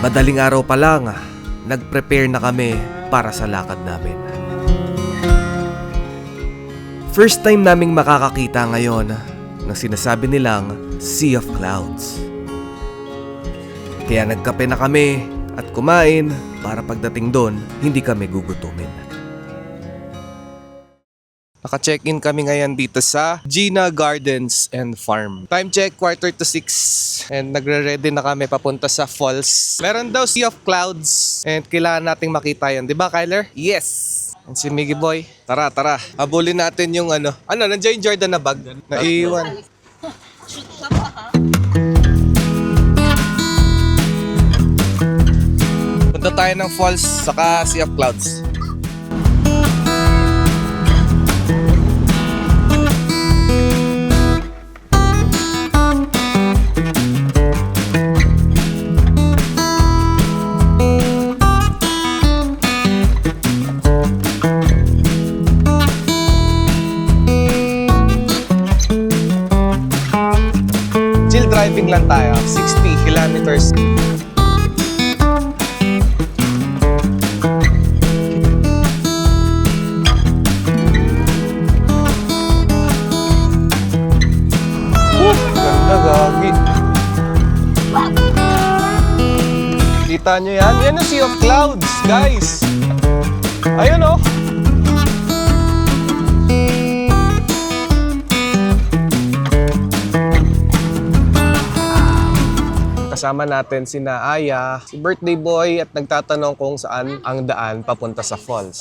Madaling araw pa lang, nag-prepare na kami para sa lakad namin. First time naming makakakita ngayon ng sinasabi nilang Sea of Clouds. Kaya nagkape na kami at kumain para pagdating doon, hindi kami gugutumin. Naka-check-in kami ngayon dito sa Gina Gardens and Farm. Time check, quarter to six. And nagre-ready na kami papunta sa falls. Meron daw Sea of Clouds. And kailangan nating makita yan. Di ba, Kyler? Yes! And si Miggy Boy. Tara, tara. Habulin natin yung ano. Ano, nandiyan yung Jordan na bag. Naiiwan. Punta tayo ng falls saka Sea of Clouds. Driving lang tayo. 60 kilometers. Kita nyo yan? Yan yung Sea of Clouds, guys. Ayun oh. Kasama natin si Aya, si birthday boy at nagtatanong kung saan ang daan papunta sa falls.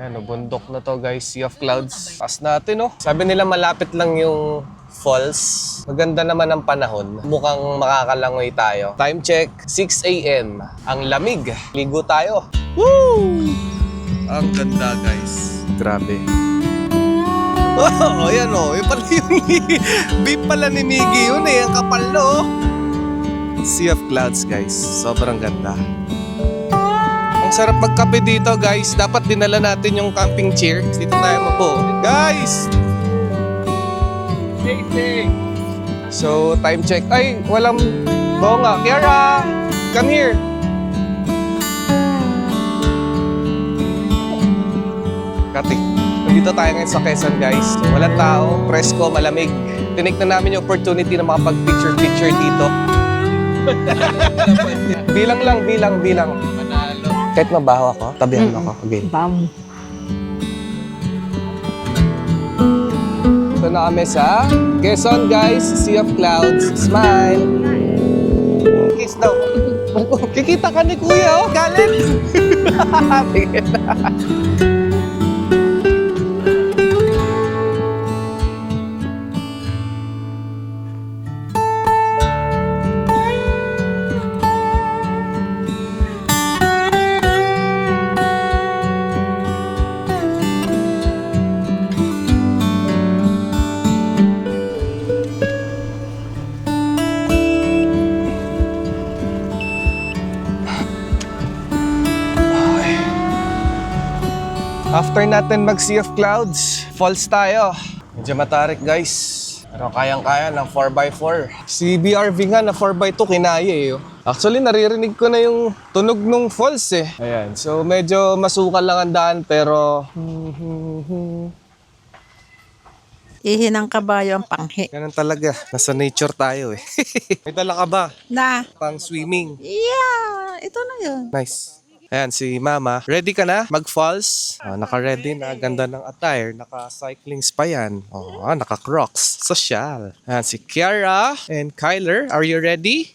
Ayan, oh, bundok na to guys, Sea of Clouds. Taas natin oh. Sabi nila malapit lang yung falls. Maganda naman ang panahon. Mukhang makakalangoy tayo. Time check, 6 a.m. Ang lamig. Ligo tayo. Woo! Ang ganda guys. Grabe. Oh, ayan oh. Yung pala yung beef pala ni Miggy yun eh. Ang kapal no. Sea of Clouds guys. Sobrang ganda. Ang sarap magkape dito guys. Dapat dinala natin yung camping chair. Dito tayo mapo. Guys! So, time check. Ay, walang bonga. Kiara! Come here! Kati. Nandito tayo ngayon sa Quezon guys. Walang tao, presko, malamig. Tinik na namin yung opportunity na makapag-picture-picture dito. bilang lang, bilang, bilang. Kahit mabaho ako, tabihan mo ako. Okay. Bam. Ito na kami sa Quezon guys, Sea of Clouds. Smile! Kiss daw. Kikita ka ni Kuya, oh. Galit! After natin mag Sea of Clouds, falls tayo. Medyo matarik guys. Pero kayang-kaya ng 4x4. Si BRV nga na 4x2 kinaya eh. oh. Actually, naririnig ko na yung tunog ng falls eh. Ayan. So, medyo masukal lang ang daan pero... Ihi ng kabayo ang panghi. Ganun talaga. Nasa nature tayo eh. May dala ka ba? Na. Pang swimming. Yeah. Ito na yun. Nice. Ayan, si Mama. Ready ka na? Mag-falls? Oh, naka-ready na. Ganda ng attire. Naka-cycling pa yan. Oh, naka-crocs. Social. Ayan, si Kiara and Kyler. Are you ready?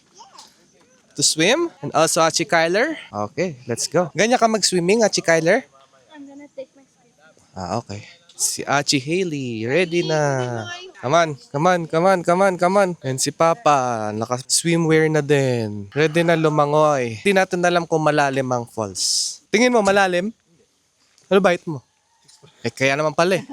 To swim? And also Achi Kyler? Okay, let's go. Ganyan ka mag-swimming, Achi Kyler? I'm gonna take my Ah, okay. Si Achi Haley, ready na. Come on, come on, come on, come on, come on. And si Papa, naka-swimwear na din. Ready na lumangoy. Hindi natin alam kung malalim ang falls. Tingin mo, malalim? Ano bite mo? Eh, kaya naman pala eh.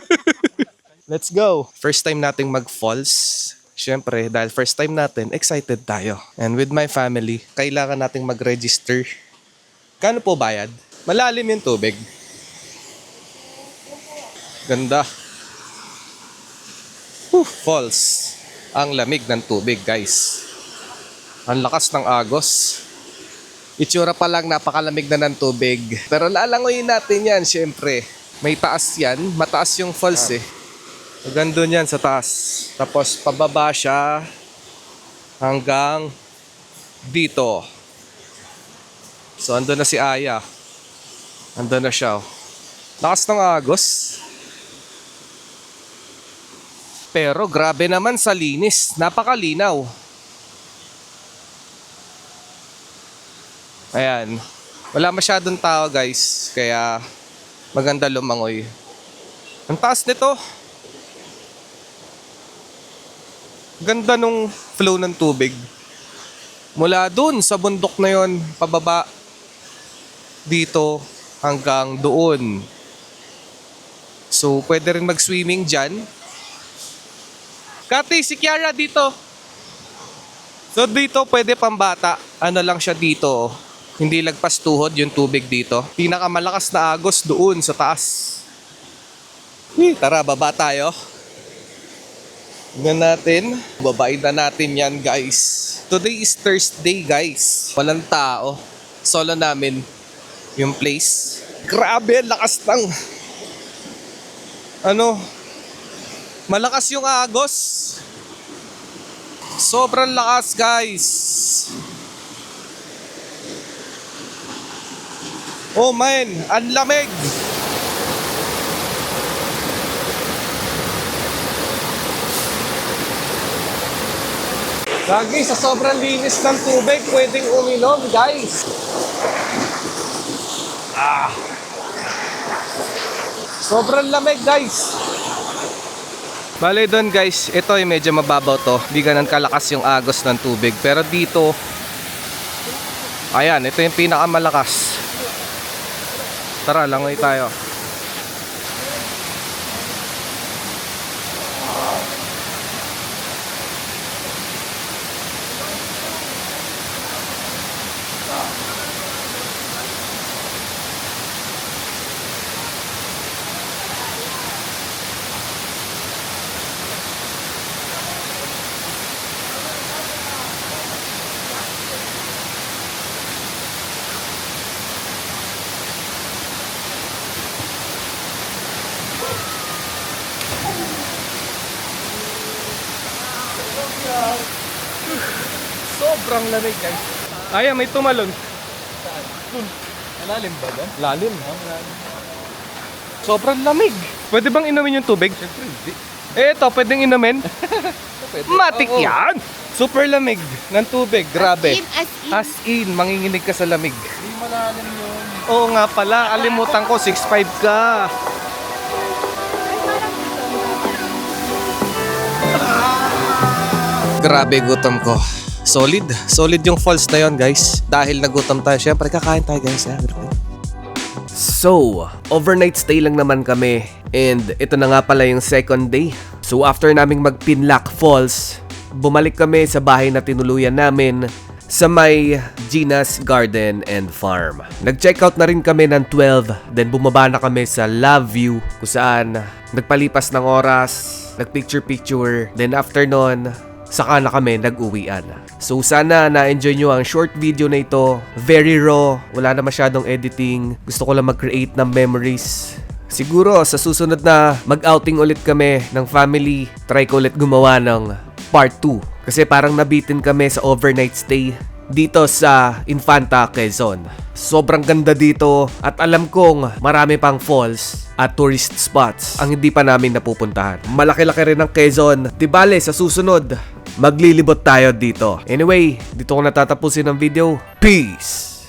Let's go. First time nating mag-falls. Siyempre, dahil first time natin, excited tayo. And with my family, kailangan nating mag-register. Kano po bayad? Malalim yung tubig. Ganda. Whew, falls. Ang lamig ng tubig, guys. Ang lakas ng agos. Itsura pa lang napakalamig na ng tubig. Pero lalangoyin natin yan, syempre. May taas yan. Mataas yung falls eh. Maganda yan sa taas. Tapos pababa siya hanggang dito. So andun na si Aya. Andun na siya. oh. Lakas ng agos. Pero grabe naman sa linis. Napakalinaw. Ayan. Wala masyadong tao guys. Kaya maganda lumangoy. Ang taas nito. Ganda nung flow ng tubig. Mula dun sa bundok na yon pababa dito hanggang doon. So, pwede rin mag-swimming dyan. Kati, si Kiara dito. So, dito pwede pambata. Ano lang siya dito. oh. Hindi lagpas tuhod yung tubig dito. Pinakamalakas na agos doon sa taas. Eh, tara, baba tayo. Tingnan natin. Babain na natin yan, guys. Today is Thursday, guys. Walang tao. Solo namin yung place. Grabe, lakas ng... Ano? Malakas yung agos. Sobrang lakas, guys. Oh man, ang lamig. Lagi sa sobrang linis ng tubig, pwedeng uminom, guys. Ah. Sobrang lamig, guys. Bale doon guys, ito ay medyo mababaw to. Hindi ganun kalakas yung agos ng tubig. Pero dito, ayan, ito yung pinakamalakas. Tara, langoy tayo. Sobrang lamig guys. Ayan, may tumalon. Malalim ba ba? Lalim. Sobrang lamig. Pwede bang inumin yung tubig? Siyempre hindi. Eh, ito, pwedeng inumin? Pwede. Matik Oo. yan! Super lamig ng tubig. Grabe. In, as in. As in, manginginig ka sa lamig. Hindi malalim yun. Oo nga pala, alimutan ko, 6'5 ka. Grabe gutom ko. Solid. Solid yung falls na yon guys. Dahil nagutom tayo, syempre kakain tayo guys. Ha? So, overnight stay lang naman kami. And ito na nga pala yung second day. So after naming mag-Pinlac Falls, bumalik kami sa bahay na tinuluyan namin sa may Gina's Garden and Farm. Nag-check out na rin kami ng 12, then bumaba na kami sa Love View kung saan nagpalipas ng oras, nagpicture-picture, then after nun, saka na kami nag-uwian. So sana na-enjoy nyo ang short video na ito. Very raw, wala na masyadong editing. Gusto ko lang mag-create ng memories. Siguro sa susunod na mag-outing ulit kami ng family, try ko ulit gumawa ng part 2. Kasi parang nabitin kami sa overnight stay dito sa Infanta, Quezon. Sobrang ganda dito at alam kong marami pang falls at tourist spots ang hindi pa namin napupuntahan. Malaki-laki rin ang Quezon. Di bale, sa susunod, maglilibot tayo dito. Anyway, dito ko natatapusin ang video. Peace!